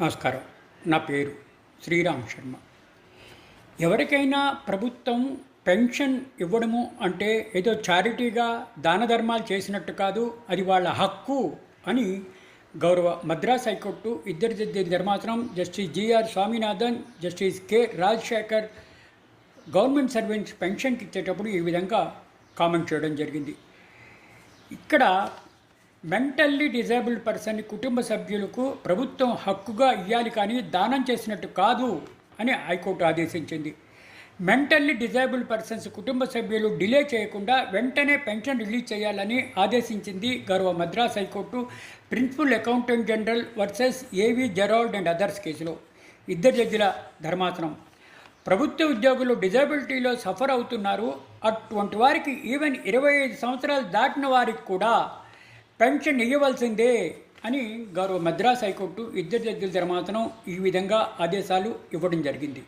నమస్కారం. నా పేరు శ్రీరామ్ శర్మ. ఎవరికైనా ప్రభుత్వం పెన్షన్ ఇవ్వడము అంటే ఏదో చారిటీగా దాన ధర్మాలు చేసినట్టు కాదు అది వాళ్ళ హక్కు అని గౌరవ మద్రాస్ హైకోర్టు ఇద్దరి జడ్జి ధర్మాసనం justice G R Swaminathan justice K Rajasekhar government servants పెన్షన్కి ఇచ్చేటప్పుడు ఈ విధంగా కామెంట్ చేయడం జరిగింది. ఇక్కడ మెంటల్లీ డిజేబుల్డ్ పర్సన్ కుటుంబ సభ్యులకు ప్రభుత్వం హక్కుగా ఇవ్వాలి కానీ దానం చేసినట్టు కాదు అని హైకోర్టు ఆదేశించింది. మెంటల్లీ డిజేబుల్ పర్సన్స్ కుటుంబ సభ్యులు డిలే చేయకుండా వెంటనే పెన్షన్ రిలీజ్ చేయాలని ఆదేశించింది గౌరవ Madras high court principal accountant general versus A V Gerald and others కేసులో. ఇద్దరు జడ్జిల ధర్మాసనం. ప్రభుత్వ ఉద్యోగులు డిజబిలిటీలో సఫర్ అవుతున్నారు. అటువంటి వారికి ఈవెన్ ఇరవై ఐదు సంవత్సరాలు దాటిన వారికి కూడా పెన్షన్ ఇవ్వవలసిందే అని గౌరవ మద్రాస్ హైకోర్టు ఇద్దరు జడ్జిల ధర్మాసనం ఈ విధంగా ఆదేశాలు ఇవ్వడం జరిగింది.